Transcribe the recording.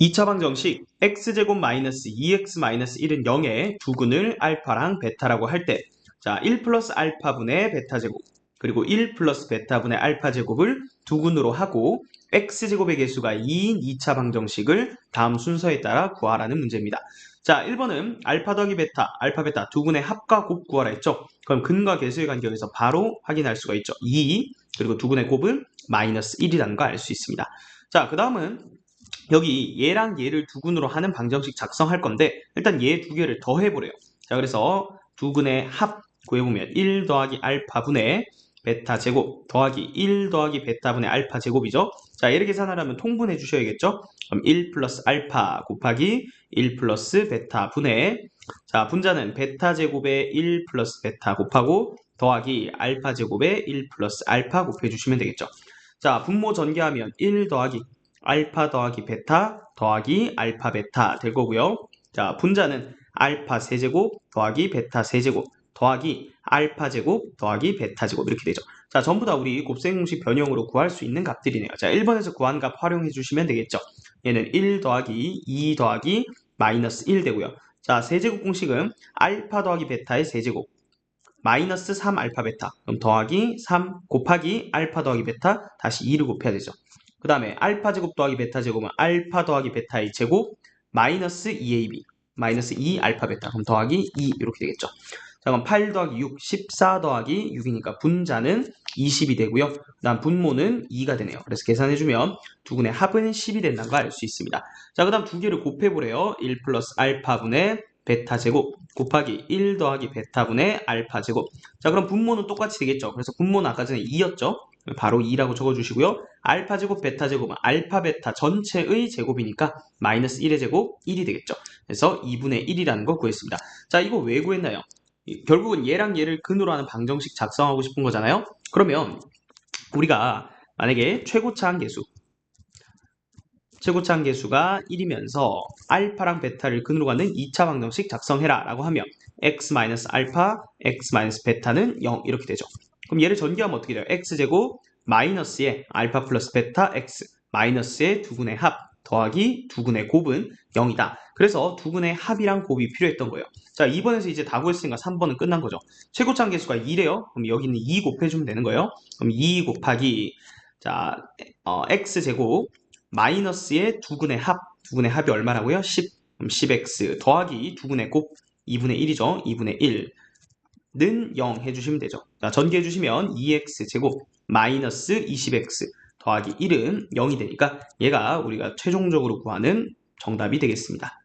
2차 방정식 x제곱 마이너스 2x 마이너스 1은 0에 두근을 알파랑 베타라고 할 때 자, 1 플러스 알파분의 베타제곱 그리고 1 플러스 베타분의 알파제곱을 두근으로 하고 x제곱의 개수가 2인 2차 방정식을 다음 순서에 따라 구하라는 문제입니다. 자, 1번은 알파 더하기 베타, 알파 베타 두 분의 합과 곱 구하라 했죠. 그럼 근과 개수의 간격에서 바로 확인할 수가 있죠. 2 그리고 두 분의 곱은 마이너스 1이라는 거 알 수 있습니다. 자, 그 다음은 여기 얘랑 얘를 두근으로 하는 방정식 작성할 건데 일단 얘 두 개를 더해보래요. 자, 그래서 두근의 합 구해보면 1 더하기 알파분의 베타 제곱 더하기 1 더하기 베타분의 알파 제곱이죠. 자, 얘를 계산하려면 통분해 주셔야겠죠. 그럼 1 플러스 알파 곱하기 1 플러스 베타 분의 자, 분자는 베타 제곱에 1 플러스 베타 곱하고 더하기 알파 제곱에 1 플러스 알파 곱해 주시면 되겠죠. 자, 분모 전개하면 1 더하기 알파 더하기 베타 더하기 알파 베타 될 거고요. 자, 분자는 알파 세제곱 더하기 베타 세제곱 더하기 알파 제곱 더하기 베타 제곱 이렇게 되죠. 자, 전부 다 우리 곱셈 공식 변형으로 구할 수 있는 값들이네요. 자, 1번에서 구한 값 활용해 주시면 되겠죠. 얘는 1 더하기 2 더하기 마이너스 1 되고요. 자, 세제곱 공식은 알파 더하기 베타의 세제곱 마이너스 3 알파 베타 그럼 더하기 3 곱하기 알파 더하기 베타 다시 2를 곱해야 되죠. 그 다음에 알파 제곱 더하기 베타 제곱은 알파 더하기 베타의 제곱 마이너스 2ab 마이너스 2 알파 베타 그럼 더하기 2 이렇게 되겠죠. 자 그럼 8 더하기 6 14 더하기 6이니까 분자는 20이 되고요. 그 다음 분모는 2가 되네요. 그래서 계산해주면 두 분의 합은 10이 된다는 걸 알 수 있습니다. 자 그 다음 두 개를 곱해보래요. 1 플러스 알파분의 베타 제곱 곱하기 1 더하기 베타분의 알파 제곱 자 그럼 분모는 똑같이 되겠죠. 그래서 분모는 아까 전에 2였죠. 바로 2라고 적어주시고요. 알파 제곱, 베타 제곱은 알파, 베타 전체의 제곱이니까 마이너스 1의 제곱 1이 되겠죠. 그래서 2분의 1이라는 거 구했습니다. 자, 이거 왜 구했나요? 결국은 얘랑 얘를 근으로 하는 방정식 작성하고 싶은 거잖아요. 그러면 우리가 만약에 최고차 한계수 최고차 한계수가 1이면서 알파랑 베타를 근으로 가는 2차 방정식 작성해라 라고 하면 x-알파, x-베타는 0 이렇게 되죠. 그럼 얘를 전개하면 어떻게 돼요? x제곱 마이너스의 알파 플러스 베타 x 마이너스의 두근의 합 더하기 두근의 곱은 0이다. 그래서 두근의 합이랑 곱이 필요했던 거예요. 자, 2번에서 이제 다 구했으니까 3번은 끝난 거죠. 최고차 계수가 2래요. 그럼 여기는 2 곱해주면 되는 거예요. 그럼 2 곱하기 자 어, x제곱 마이너스의 두근의 합 두근의 합이 얼마라고요? 10 그럼 10x 더하기 두근의 곱 2분의 1이죠. 2분의 1 는 0 해주시면 되죠. 자, 전개해 주시면 2x 제곱 마이너스 20x 더하기 1은 0이 되니까 얘가 우리가 최종적으로 구하는 정답이 되겠습니다.